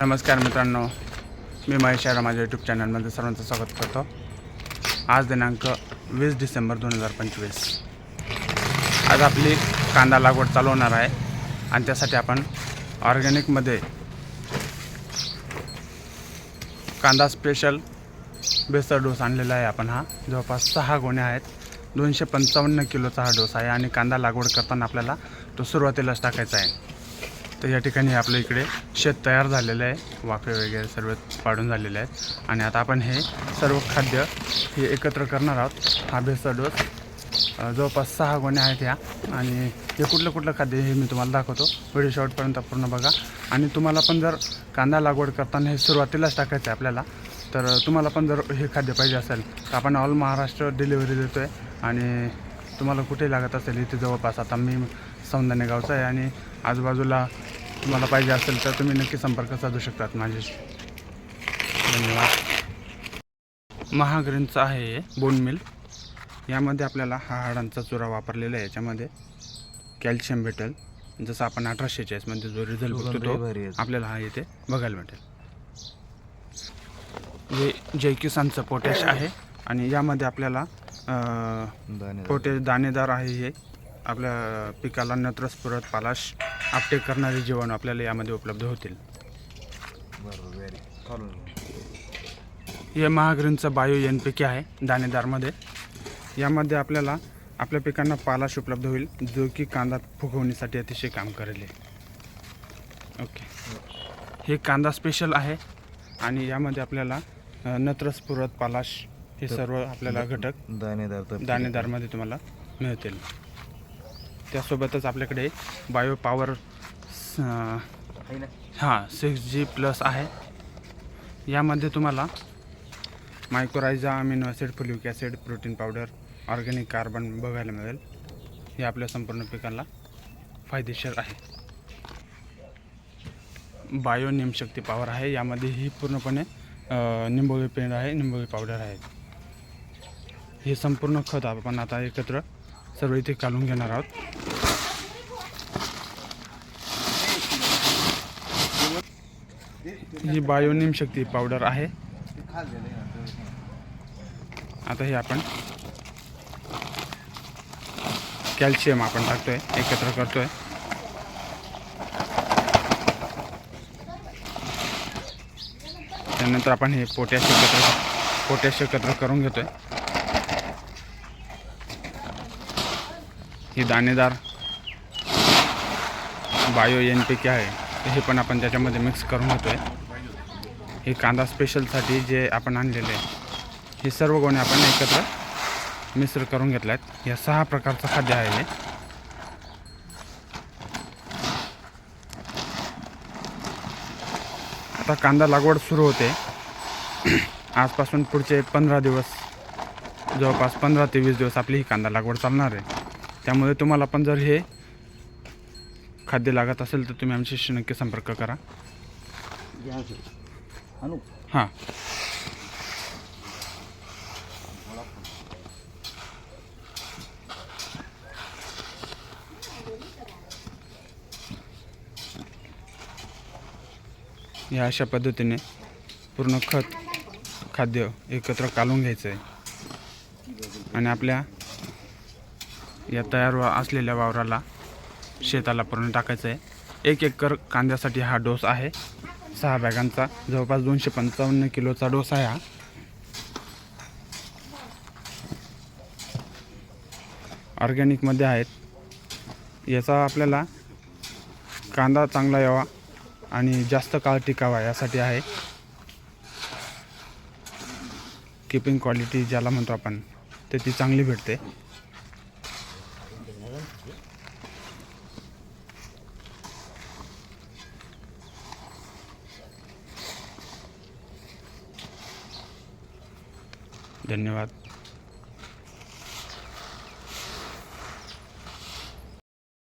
नमस्कार मित्रांनो मी महेश यारा माझ्या यूट्यूब चॅनलमध्ये सर्वांचं स्वागत करतो. आज दिनांक वीस डिसेंबर दोन हजार पंचवीस. आज आपली कांदा लागवड चालू होणार आहे आणि त्यासाठी आपण ऑर्गॅनिकमध्ये कांदा स्पेशल बेसर डोस आणलेला आहे आपण हा. जवळपास सहा गोण्या आहेत. दोनशे पंचावन्न किलोचा हा डोस आहे आणि कांदा लागवड करताना आपल्याला तो सुरुवातीलाच टाकायचा आहे. तर या ठिकाणी आपल्या इकडे शेत तयार झालेलं आहे. वाफे वगैरे सर्व पाडून झालेले आहेत. आणि आता आपण हे सर्व खाद्य हे एकत्र करणार आहोत. हा बेसर डोस जवळपास सहा गोण्या आहेत ह्या आणि हे कुठलं कुठलं खाद्य हे मी तुम्हाला दाखवतो. व्हिडिओ शॉर्टपर्यंत पूर्ण बघा. आणि तुम्हाला पण जर कांदा लागवड करताना हे सुरुवातीलाच टाकायचं आहे आपल्याला तर तुम्हाला पण जर हे खाद्य पाहिजे असेल तर आपण ऑल महाराष्ट्र डिलिव्हरी देतो आहे आणि तुम्हाला कुठे लागत असेल इथे जवळपास आता मी सौंदर्य गावचा आहे आणि आजूबाजूला तुम्हाला पाहिजे असेल तर तुम्ही नक्की संपर्क साधू शकतात माझ्याशी धन्यवाद. महाग्रीनचं आहे हे बोन मिल. यामध्ये आपल्याला हा हाडांचा चुरा वापरलेला आहे. याच्यामध्ये कॅल्शियम भेटेल. जसं आपण अठराशे चाळीसमध्ये जो रिझल्ट बघतो तो आपल्याला हा इथे बघायला भेटेल. हे जय किसानचं पोटॅश आहे आणि यामध्ये आपल्याला अं, पोटे दाणेदार आहे हे. आपल्या पिकाला नत्रस्फुरत पालाश आपटे करणारे जीवाणू आपल्याला यामध्ये उपलब्ध होतील. हे महाग्रीनचं बायो एन पी के आहे दाणेदारमध्ये. यामध्ये आपल्याला आपल्या पिकांना पालाश उपलब्ध होईल जो की कांदा फुगवणीसाठी अतिशय काम करेल. ओके. हे कांदा स्पेशल आहे आणि यामध्ये आपल्याला अ, नत्रस्फुरत पालाश हे सर्व आपल्याला घटक दाणेदार दाणेदारमध्ये तुम्हाला मिळतील. त्यासोबतच आपल्याकडे बायो पॉवर हां सिक्स जी प्लस आहे. यामध्ये तुम्हाला mycorrhiza amino acid fulvic acid protein powder organic carbon बघायला मिळेल. हे आपल्या संपूर्ण पिकांना फायदेशीर आहे. बायो निमशक्ती पॉवर आहे. यामध्ये ही पूर्णपणे निंबोळी पेंड आहे निंबोळी पावडर आहे. हे संपूर्ण खत आपण आता एकत्र सर्व इथे काढून घेणार आहोत. ही बायोनिम शक्ती पावडर आहे. आता हे आपण कॅल्शियम आपण टाकतोय एकत्र करतोय. त्यानंतर आपण हे पोटॅश एकत्र पोटॅश एकत्र करून घेतोय. ही दाणेदार बायो एन पी के आहे. हे पण आपण त्याच्यामध्ये मिक्स करून घेतो आहे हे कांदा स्पेशलसाठी जे आपण आणलेले आहे हे सर्व गोणे आपण एकत्र मिश्र करून घेतले आहेत या सहा प्रकारचं खाद्य आहे हे. आता कांदा लागवड सुरू होते. आजपासून पुढचे पंधरा दिवस जवळपास पंधरा ते वीस दिवस आपली ही कांदा लागवड चालणार आहे. त्यामुळे तुम्हाला पण जर हे खाद्य लागत असेल तर तुम्ही आमच्याशी नक्की संपर्क करा. हां. या अशा पद्धतीने पूर्ण खत खाद्य एकत्र कालून घ्यायचं आहे आणि आपल्या या तयार असलेल्या वावराला शेताला पूर्ण टाकायचं आहे. एक एकर कांद्यासाठी हा डोस आहे. सहा बॅगांचा जवळपास दोनशे पंचावन्न किलोचा डोस आहे हा. ऑर्गॅनिकमध्ये आहेत. याचा आपल्याला कांदा चांगला यावा आणि जास्त काळ टिकावा यासाठी आहे. किपिंग क्वालिटी ज्याला म्हणतो आपण तर ती चांगली भेटते. धन्यवाद